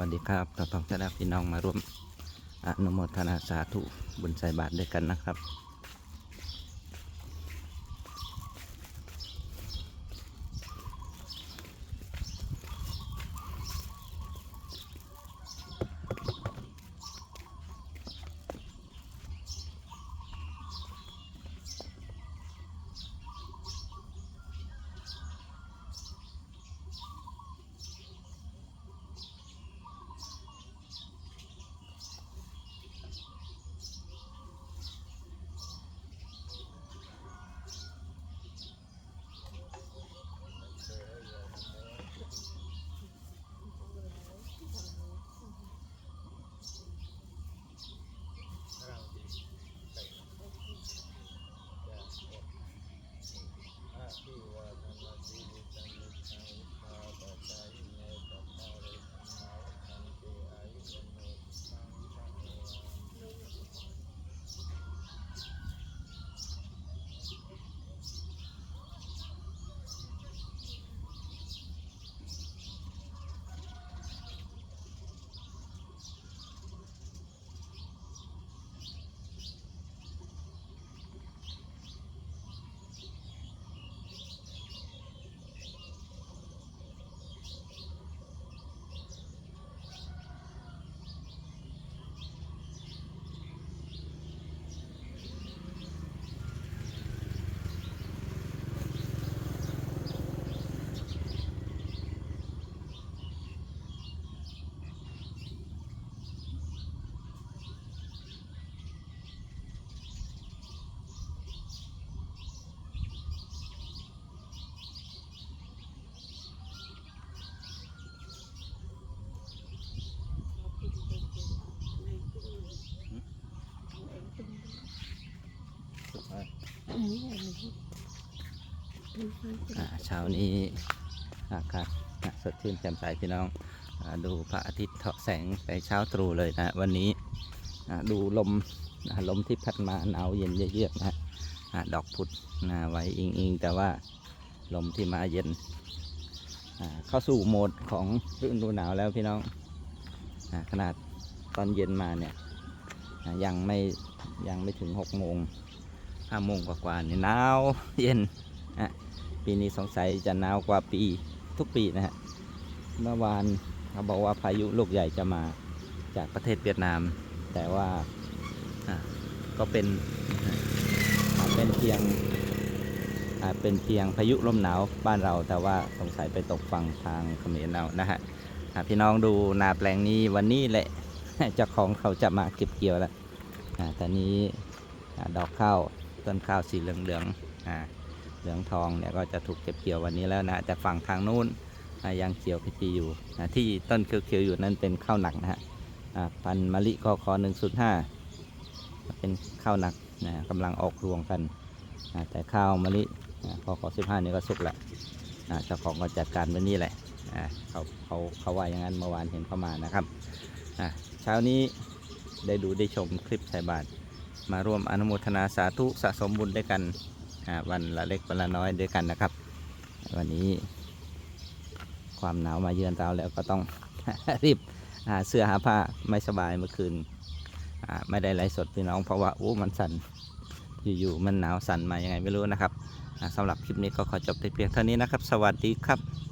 วัสดีครับเราต้องจะได้พี่น้องมาร่วมอนุโมทนาสาธุบุญใส่บาตรด้วยกันนะครับ เช้านี้อากาศสดชื่นแจ่มใสพี่น้องอดูพระอาทิตย์เถาะแสงไปเช้าตรู่เลยนะ วันนี้ดูลมลมที่พัดมาหนาวเย็นเยือกนะดอกพุธนะไว้อิงอิงแต่ว่าลมที่มาเย็น เข้าสู่โหมดของฤดูหนาวแล้วพี่น้องอขนาดตอนเย็นมาเนี่ยยังไม่ยังไม่ถึงหกโมง ห้าโมงกว่าๆเนี่หนาวเย็นปีนี้สงสัยจะหนาวกว่าปีทุกปีนะฮะเมื่อวานเขาบอกว่าพายุลูกใหญ่จะมาจากประเทศเวียดนาม แต่ว่าอะก็เป็นอะเป็นเพียงอะเป็นเพียงพายุลมหนาวบ้านเรา แต่ว่าสงสัยไปตกฝั่งทางเขมรเอานะฮะพี่น้องดูนาแปลงนี้วันนี้แหละเจ้าของเขาจะมาเก็บเกี่ยวแล้วอะตอนนี้ดอกข้าว ต้นข้าวสีเหลืองๆอะเหลืองทองเนี่ยก็จะถูกเก็บเกี่ยววันนี้แล้วนะแต่ฝั่งทางนู้นยังเขียวขจีอยู่นะที่ต้นเขียวๆอยู่นั้นเป็นข้าวหนักนะฮะพันมะลิกอคอหนึ่งสุดห้าเป็นข้าวหนักนะกำลังออกรวงกันอะแต่ข้าวมะลิอะกอคอสิบห้านี่ก็สุกแล้วอะเจ้าของก็จัดการวันนี้แหละอะเขาเขาเขาว่าอย่างนั้นเมื่อวานเห็นเข้ามานะครับอะเช้านี้ได้ดูได้ชมคลิปใส่บาตร มาร่วมอนุโมทนาสาธุสะสมบุญด้วยกันวันละเล็กวันละน้อยด้วยกันนะครับ วันนี้ความหนาวมาเยือนเราแล้วก็ต้องรีบหาเสื้อหาผ้าไม่สบายเมื่อคืนไม่ได้ไลฟ์สดพี่น้องเพราะว่าโอ้มันสั่นอยู่ๆมันหนาวสั่นมายังไงไม่รู้นะครับสำหรับคลิปนี้ก็ขอจบแต่เพียงเท่านี้นะครับ สวัสดีครับ